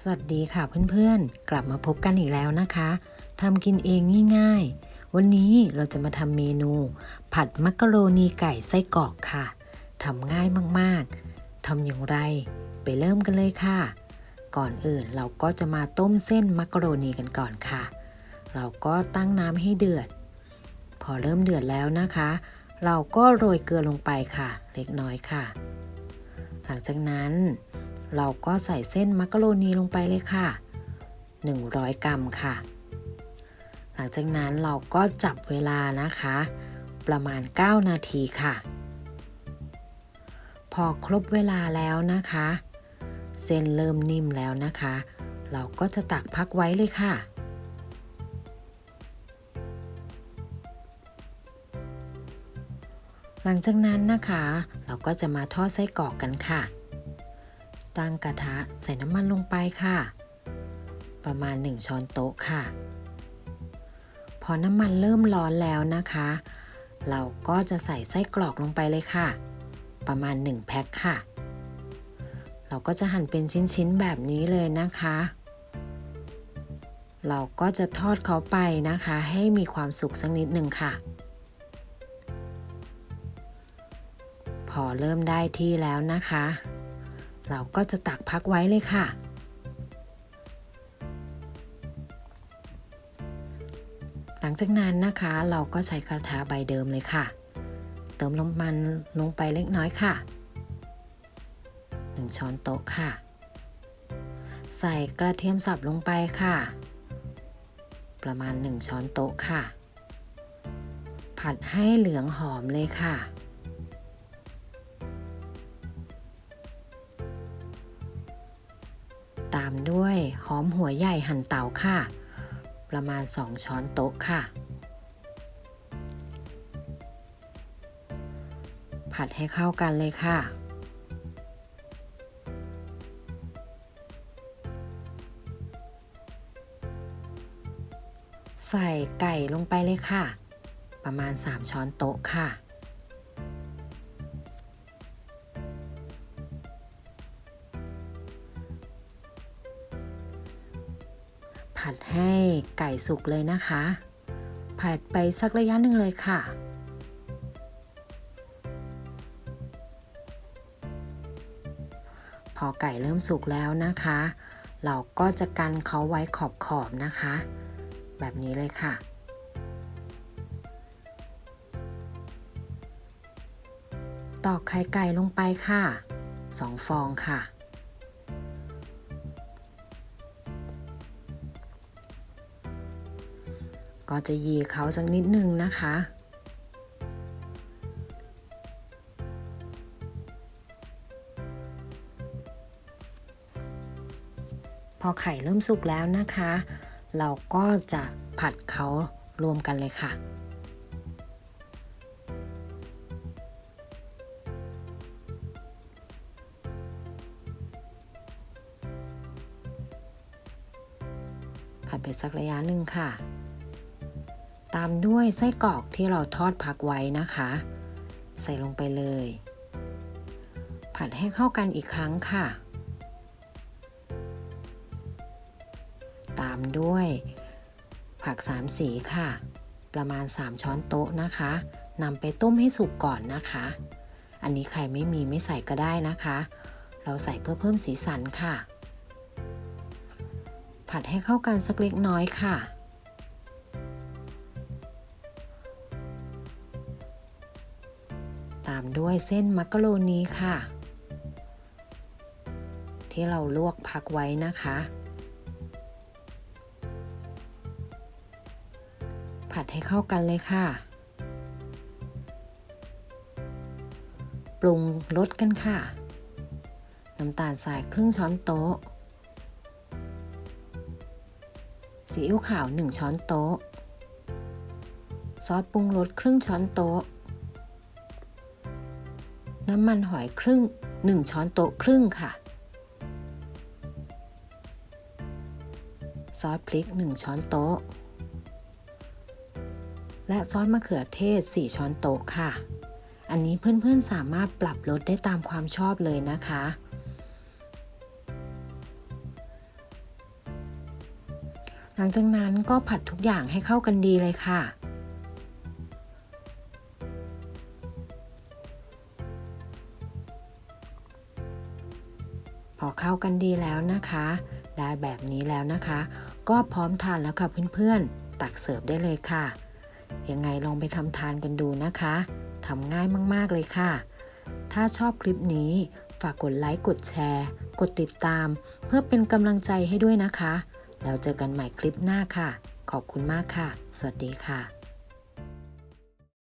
สวัสดีค่ะเพื่อนๆ กลับมาพบกันอีกแล้วนะคะทำกินเองง่ายๆ วันนี้เราจะมาทำเมนู ผัดมักกะโรนีไก่ไส้กรอกค่ะทำง่ายมากๆทำอย่างไร ไปเริ่มกันเลยค่ะ ก่อนอื่นเราก็จะมาต้มเส้นมักกะโรนีกันก่อนค่ะ เราก็ตั้งน้ำให้เดือด พอเริ่มเดือดแล้วนะคะ เราก็โรยเกลือลงไปค่ะ เล็กน้อยค่ะ หลังจากนั้น เราก็ใส่เส้นมักกะโรนีลงไปเลยค่ะ 100 กรัมค่ะ หลังจากนั้นเราก็จับเวลานะคะ ประมาณ 9 นาทีค่ะ พอครบเวลาแล้วนะคะ เส้นเริ่มนิ่มแล้วนะคะ เราก็จะตักพักไว้เลยค่ะหลังจากนั้นนะคะ เราก็จะมาทอดไส้กรอกกันค่ะ ตั้งกระทะใส่น้ำมันลงไปค่ะ ประมาณ 1 ช้อนโต๊ะค่ะ พอน้ำมันเริ่มร้อนแล้วนะคะ เราก็จะใส่ไส้กรอกลงไปเลยค่ะ ประมาณ 1 แพ็คค่ะ เราก็จะหั่นเป็นชิ้นๆแบบนี้เลยนะคะ เราก็จะทอดเขาไปนะคะ ให้มีความสุกสักนิดหนึ่งค่ะพอเริ่มได้ที่แล้วนะคะ เราก็จะตักพักไว้เลยค่ะ หลังจากนั้นนะคะเราก็ใช้กระทะใบเดิมเลยค่ะ เติมน้ำมันลงไปเล็กน้อยค่ะ 1 ช้อนโต๊ะค่ะ ใส่กระเทียมสับลงไปค่ะ ประมาณ 1 ช้อนโต๊ะค่ะ ผัดให้เหลืองหอมเลยค่ะ ตามด้วยหอมหัวใหญ่หั่นเตาค่ะ ประมาณ 2 ช้อนโต๊ะค่ะ ผัดให้เข้ากันเลยค่ะ ใส่ไก่ลงไปเลยค่ะ ประมาณ 3 ช้อนโต๊ะค่ะ ผัดให้ไก่สุกเลยนะคะ ผัดไปสักระยะหนึ่งเลยค่ะ พอไก่เริ่มสุกแล้วนะคะ เราก็จะกันเขาไว้ขอบๆนะคะ แบบนี้เลยค่ะตอกไข่ไก่ลงไปค่ะ 2 ฟองค่ะ ก็จะยีเขาสักนิดนึงนะคะ พอไข่เริ่มสุกแล้วนะคะ เราก็จะผัดเขารวมกันเลยค่ะผัดไปสักระยะหนึ่งค่ะ ตามด้วยไส้กรอกที่เราทอดพักไว้นะคะ ใส่ลงไปเลย ผัดให้เข้ากันอีกครั้งค่ะ ตามด้วย ผักสามสีค่ะ ประมาณ 3 ช้อนโต๊ะนะคะนำไปต้มให้สุกก่อนนะคะ อันนี้ใครไม่มีไม่ใส่ก็ได้นะคะ เราใส่เพื่อเพิ่มสีสันค่ะ ผัดให้เข้ากันสักเล็กน้อยค่ะามด้วยเส้นมักกะโรนีค่ะ ที่เราลวกพักไว้นะคะ ผัดให้เข้ากันเลยค่ะ ปรุงรสกันค่ะ น้ำตาลทรายครึ่งช้อนโต๊ะซีอิ๊วขาว 1 ช้อนโต๊ะ ซอสปรุงรสครึ่งช้อนโต๊ะ น้ำมันหอยครึ่ง 1 ช้อนโต๊ะครึ่งค่ะ ซอสพริก 1 ช้อนโต๊ะ และซอสมะเขือเทศ 4 ช้อนโต๊ะค่ะ อันนี้เพื่อนๆสามารถปรับลดได้ตามความชอบเลยนะคะ หลังจากนั้นก็ผัดทุกอย่างให้เข้ากันดีเลยค่ะ พอเข้ากันดีแล้วนะคะ ได้แบบนี้แล้วนะคะ ก็พร้อมทานแล้วค่ะเพื่อนๆ ตักเสิร์ฟได้เลยค่ะ ยังไงลองไปทำทานกันดูนะคะทำง่ายมากๆเลยค่ะ ถ้าชอบคลิปนี้ฝากกดไลค์กดแชร์ กดติดตาม เพื่อเป็นกำลังใจให้ด้วยนะคะ แล้วเจอกันใหม่คลิปหน้าค่ะ ขอบคุณมากค่ะ สวัสดีค่ะ